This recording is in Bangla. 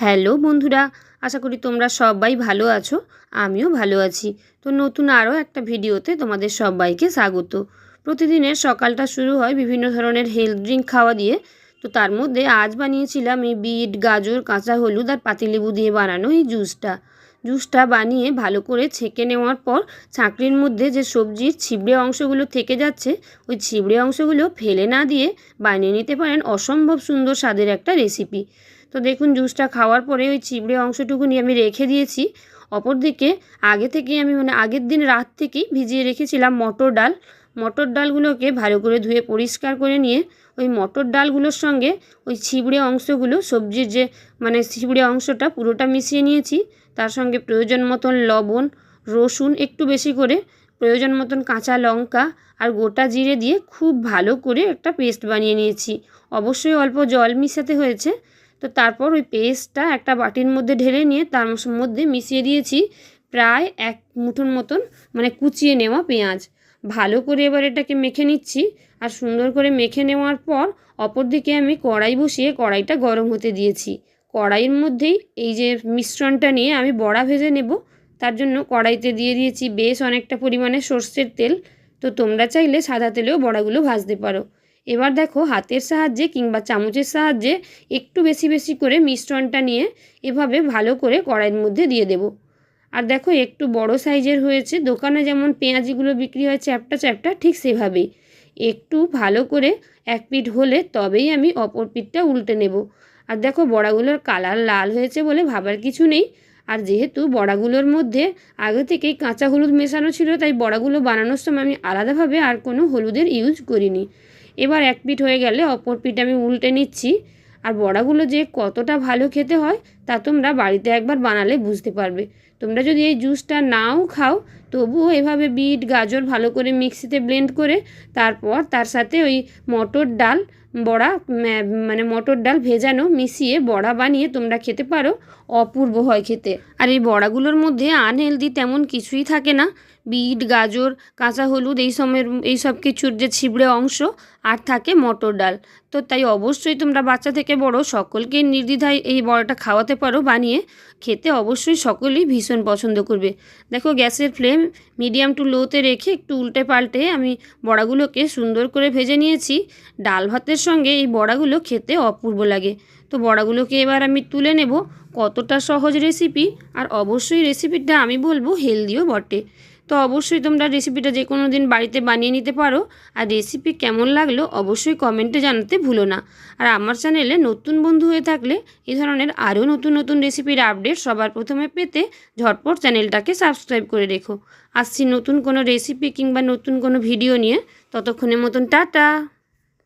হ্যালো বন্ধুরা, আশা করি তোমরা সবাই ভালো আছো, আমিও ভালো আছি। তো নতুন আরও একটা ভিডিওতে তোমাদের সবাইকে স্বাগত। প্রতিদিনের সকালটা শুরু হয় বিভিন্ন ধরনের হেলথ ড্রিঙ্ক খাওয়া দিয়ে। তো তার মধ্যে আজ বানিয়েছিলাম এই বিট, গাজর, কাঁচা হলুদ আর পাতিলেবু দিয়ে বানানো এই জুসটা জুসটা বানিয়ে ভালো করে ছেঁকে নেওয়ার পর ছাঁকড়ির মধ্যে যে সবজির ছিবড়ে অংশগুলো থেকে যাচ্ছে, ওই ছিবড়ে অংশগুলো ফেলে না দিয়ে বানিয়ে নিতে পারেন অসম্ভব সুন্দর স্বাদের একটা রেসিপি তো দেখুন, জুসটা খাওয়ার পরে ওই চিবড়ে অংশটুকুনি আমি রেখে দিয়েছি। অপরদিকে আগে থেকে আমি মানে আগের দিন রাত থেকেই ভিজিয়ে রেখেছিলাম মটর ডাল। মটর ডালগুলোকে ভালো করে ধুয়ে পরিষ্কার করে নিয়ে ওই মটর ডালগুলোর সঙ্গে ওই ছিবড়ে অংশগুলো, সবজির যে মানে ছিবড়ে অংশটা পুরোটা মিশিয়ে নিয়েছি। তার সঙ্গে প্রয়োজন মতন লবণ, রসুন একটু বেশি করে, প্রয়োজন মতন কাঁচা লঙ্কা আর গোটা জিরে দিয়ে খুব ভালো করে একটা পেস্ট বানিয়ে নিয়েছি। অবশ্যই অল্প জল মিশাতে হয়েছে। তো তারপর ওই পেস্টটা একটা বাটির মধ্যে ঢেলে নিয়ে তার মধ্যে মিশিয়ে দিয়েছি প্রায় এক মুঠোর মতন মানে কুচিয়ে নেওয়া পেঁয়াজ। ভালো করে এবার এটাকে মেখে নিচ্ছি আর সুন্দর করে মেখে নেওয়ার পর অপর দিকে আমি কড়াই বসিয়ে কড়াইটা গরম হতে দিয়েছি। কড়াইয়ের মধ্যেই এই যে মিশ্রণটা নিয়ে আমি বড়া ভেজে নেব, তার জন্য কড়াইতে দিয়ে দিয়েছি বেশ অনেকটা পরিমাণে সর্ষের তেল। তো তোমরা চাইলে সাদা তেলেও বড়াগুলো ভাজতে পারো। এবার দেখো হাতের সাহায্যে কিংবা চামচের সাহায্যে একটু বেশি বেশি করে মিশ্রণটা নিয়ে এভাবে ভালো করে কড়াইয়ের মধ্যে দিয়ে দেব। আর দেখো একটু বড় সাইজের হয়েছে, দোকানে যেমন পেঁয়াজিগুলো বিক্রি হয় চ্যাপটা চ্যাপটা ঠিক সেভাবেই। একটু ভালো করে এক পিঠ হলে তবেই আমি অপর পিঠটা উল্টে নেব। আর দেখো বড়াগুলোর কালার লাল হয়েছে বলে ভাবার কিছু নেই। আর যেহেতু বড়াগুলোর মধ্যে আগে থেকেই কাঁচা হলুদ মেশানো ছিল, তাই বড়াগুলো বানানোর সময় আমি আলাদাভাবে আর কোনো হলুদের ইউজ করিনি। এবার এক পিঠ হয়ে গেলে অপর পিঠ আমি উল্টে নিচ্ছি। আর বড়াগুলো যে কতটা ভালো খেতে হয়, তা তোমরা বাড়িতে একবার বানালে বুঝতে পারবে। তোমরা যদি এই জুসটা নাও খাও, তবুও এভাবে বিট, গাজর ভালো করে মিক্সিতে ব্লেন্ড করে, তারপর তার সাথে ওই মটর ডাল বড়া মানে মটর ডাল ভেজানো, মিশিয়ে বড়া বানিয়ে তোমরা খেতে পারো। অপূর্ব হয় খেতে। আর এই বড়াগুলোর মধ্যে আনহেলদি তেমন কিছুই থাকে না। বিট, গাজর, কাঁচা হলুদ, এই সমের এই সব কিছুর যে ছিবড়ে অংশ, আর থাকে মটর ডাল। তো তাই অবশ্যই তোমরা বাচ্চা থেকে বড়, সকলকে নির্দ্বিধায় এই বড়াটা খাওয়াতে পারো, বানিয়ে খেতে অবশ্যই সকলেই ভীষণ পছন্দ করবে। দেখো, গ্যাসের ফ্লেম মিডিয়াম টু লোতে রেখে একটু উল্টে পাল্টে আমি বড়াগুলোকে সুন্দর করে ভেজে নিয়েছি। ডাল ভাতের সঙ্গে এই বড়াগুলো খেতে অপূর্ব লাগে। তো বড়াগুলোকে এবার আমি তুলে নেব কতটা সহজ রেসিপি আর অবশ্যই রেসিপিটা আমি বলব হেলদিও বটে। তো অবশ্যই তোমরা রেসিপিটা যে কোনো দিন বাড়িতে বানিয়ে নিতে পারো আর রেসিপি কেমন লাগল অবশ্যই কমেন্টে জানাতে ভুলো না। আর আমার চ্যানেলে নতুন বন্ধু হয়ে থাকলে এ ধরনের আরও নতুন নতুন রেসিপির আপডেট সবার প্রথমে পেতে ঝটপট চ্যানেলটাকে সাবস্ক্রাইব করে রেখো। আসছি নতুন কোনো রেসিপি কিংবা নতুন কোনো ভিডিও নিয়ে। ততক্ষণের মতন টাটা!